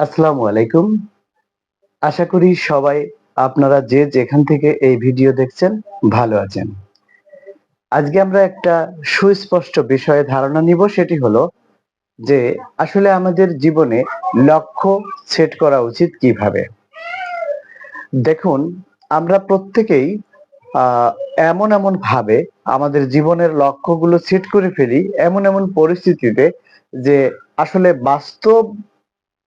আসসালামু আলাইকুম। আশা করি সবাই আপনারা যে যেখান থেকে এই ভিডিও দেখছেন ভালো আছেন। আজকে আমরা একটা সুস্পষ্ট বিষয়ে ধারণা নিব, সেটি হলো যে আসলে আমাদের জীবনে লক্ষ্য সেট করা উচিত কীভাবে? দেখুন, আমরা প্রত্যেকেই এমন এমন ভাবে আমাদের জীবনের লক্ষ্যগুলো সেট করে ফেলি এমন এমন পরিস্থিতিতে যে আসলে বাস্তব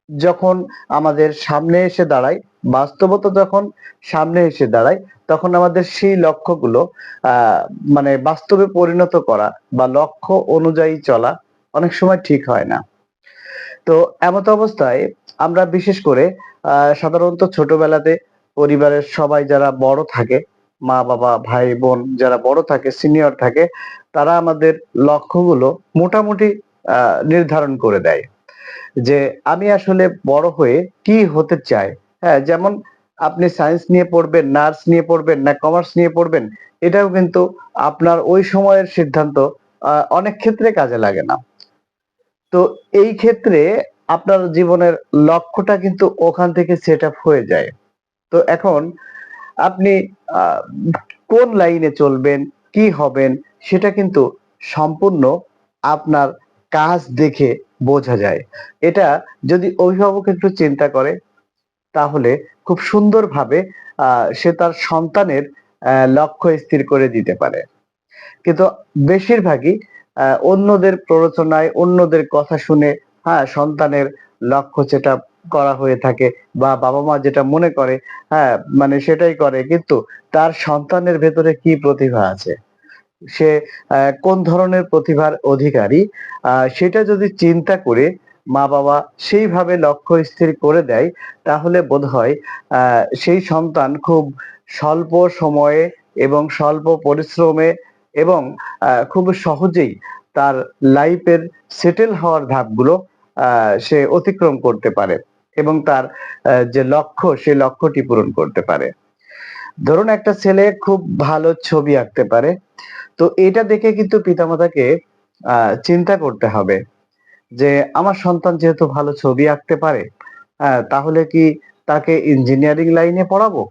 যখন আমাদের সামনে এসে দাঁড়ায়, বাস্তবতা যখন সামনে এসে দাঁড়ায়, তখন আমাদের সেই লক্ষ্যগুলো মানে বাস্তবে পরিণত করা বা লক্ষ্য অনুযায়ী চলা অনেক সময় ঠিক হয় না। তো এমত অবস্থায় আমরা বিশেষ করে সাধারণত ছোটবেলাতে পরিবারের সবাই যারা বড় থাকে, মা বাবা, ভাই বোন যারা বড় থাকে, সিনিয়র থাকে, তারা আমাদের লক্ষ্যগুলো মোটামুটি নির্ধারণ করে দেয়। যে আমি আসলে বড় হয়ে কি হতে চাই? হ্যাঁ যেমন আপনি সায়েন্স নিয়ে পড়বেন নার্স নিয়ে পড়বেন, না কমার্স নিয়ে পড়বেন, এটাও কিন্তু আপনার ওই সময়ের সিদ্ধান্ত অনেক ক্ষেত্রে কাজে লাগে না। তো এই ক্ষেত্রে আপনার জীবনের লক্ষ্যটা কিন্তু ওখান থেকে সেট আপ হয়ে যায়। তো এখন আপনি কোন লাইনে চলবেন, কি হবেন, সেটা কিন্তু সম্পূর্ণ আপনার কাজ দেখে বোঝা যায়। এটা যদি অভিভাবক একটু চিন্তা করে, তাহলে খুব সুন্দরভাবে সে তার সন্তানের লক্ষ্য স্থির করে দিতে পারে। কিন্তু বেশিরভাগই অন্যদের প্ররোচনায়, অন্যদের কথা শুনে হ্যাঁ সন্তানের লক্ষ্য যেটা করা হয়ে থাকে বা বাবা মা যেটা মনে করে হ্যাঁ মানে সেটাই করে। কিন্তু তার সন্তানের ভেতরে কি প্রতিভা আছে? সে কোন ধরনের প্রতিভার অধিকারী? সেটা যদি চিন্তা করে মা বাবা সেইভাবে লক্ষ্য স্থির করে দেয় তাহলে বোধহয় আহ, সেই সন্তান খুব স্বল্প সময়ে এবং স্বল্প পরিশ্রমে এবং খুব সহজেই তার লাইফের সেটেল হওয়ার ধাপগুলো সে অতিক্রম করতে পারে এবং তার যে লক্ষ্য সে লক্ষ্যটি পূরণ করতে পারে। ধরুন একটা ছেলে খুব ভালো ছবি আঁকতে পারে, তো এটা দেখে কিন্তু পিতামাতাকে চিন্তা করতে হবে যে আমার সন্তান যেহেতু ভালো ছবি আঁকতে পারে তাহলে কি তাকে ইঞ্জিনিয়ারিং লাইনে পড়াবো?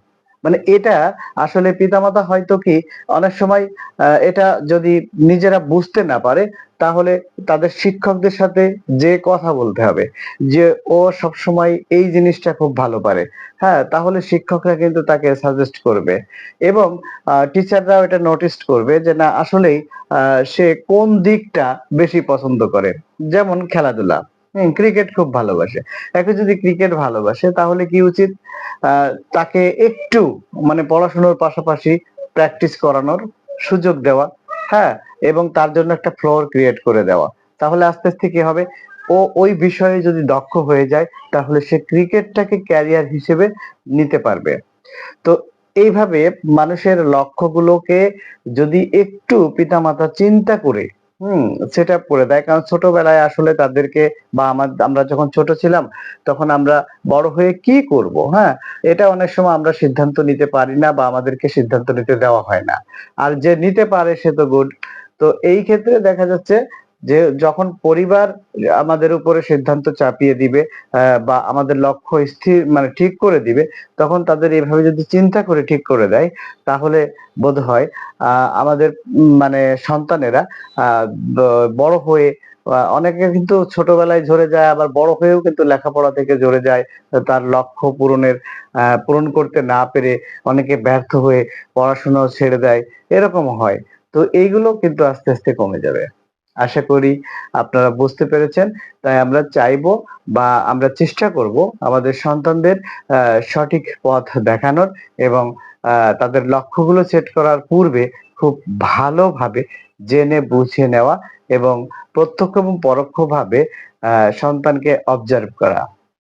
মানে এটা আসলে পিতামাতা হয়তো কি অনেক সময় এটা যদি নিজেরা বুঝতে না পারে, তাহলে তাদের শিক্ষকদের সাথে যে কথা বলতে হবে, যে ও সব সময় এই জিনিসটা খুব ভালো পারে হ্যাঁ তাহলে শিক্ষকরা কিন্তু তাকে সাজেস্ট করবে এবং টিচাররাও এটা নোটিস করবে যে না, আসলেই সে কোন দিকটা বেশি পছন্দ করে, যেমন খেলাধুলা। ক্রিকেট খুব ভালোবাসে। এখন যদি ক্রিকেট ভালোবাসে, তাহলে কি উচিত? তাকে একটু মানে পড়াশোনার পাশাপাশি প্র্যাকটিস করানোর সুযোগ দেওয়া হ্যাঁ? এবং তার জন্য একটা ফ্লোর ক্রিয়েট করে দেওয়া। তাহলে আস্তে আস্তে কি হবে? ও ওই বিষয়ে যদি দক্ষ হয়ে যায়, তাহলে সে ক্রিকেটটাকে ক্যারিয়ার হিসেবে নিতে পারবে। তো এইভাবে মানুষের লক্ষ্যগুলোকে যদি একটু পিতামাতা চিন্তা করে হুম সেট আপ করে দেয়। কারণ ছোটবেলায় আসলে তাদেরকে বা আমার, আমরা যখন ছোট ছিলাম, তখন আমরা বড় হয়ে কি করব হ্যাঁ? এটা অনেক সময় আমরা সিদ্ধান্ত নিতে পারি না বা আমাদেরকে সিদ্ধান্ত নিতে দেওয়া হয় না। আর যে নিতে পারে সে তো গুড তো এই ক্ষেত্রে দেখা যাচ্ছে যে যখন পরিবার আমাদের উপরে সিদ্ধান্ত চাপিয়ে দিবে বা আমাদের লক্ষ্য স্থির মানে ঠিক করে দিবে, তখন তাদের এভাবে যদি চিন্তা করে ঠিক করে দেয়, তাহলে বোধ হয় আমাদের মানে সন্তানেরা বড় হয়ে অনেকে কিন্তু ছোটবেলায় ঝরে যায়, আবার বড় হয়েও কিন্তু লেখাপড়া থেকে ঝরে যায়, তার লক্ষ্য পূরণের পূরণ করতে না পেরে অনেকে ব্যর্থ হয়ে পড়াশোনা ছেড়ে দেয়, এরকম হয়। তো এইগুলো কিন্তু আস্তে আস্তে কমে যাবে। আশা করি আপনারা বুঝতে পেরেছেন। তাই আমরা চাইব বা আমরা চেষ্টা করব আমাদের সন্তানদের সঠিক পথ দেখানোর এবং তাদের লক্ষ্যগুলো সেট করার পূর্বে খুব ভালোভাবে জেনে বুঝে নেওয়া এবং প্রত্যক্ষ এবং পরোক্ষভাবে সন্তানকে অবজার্ভ করা।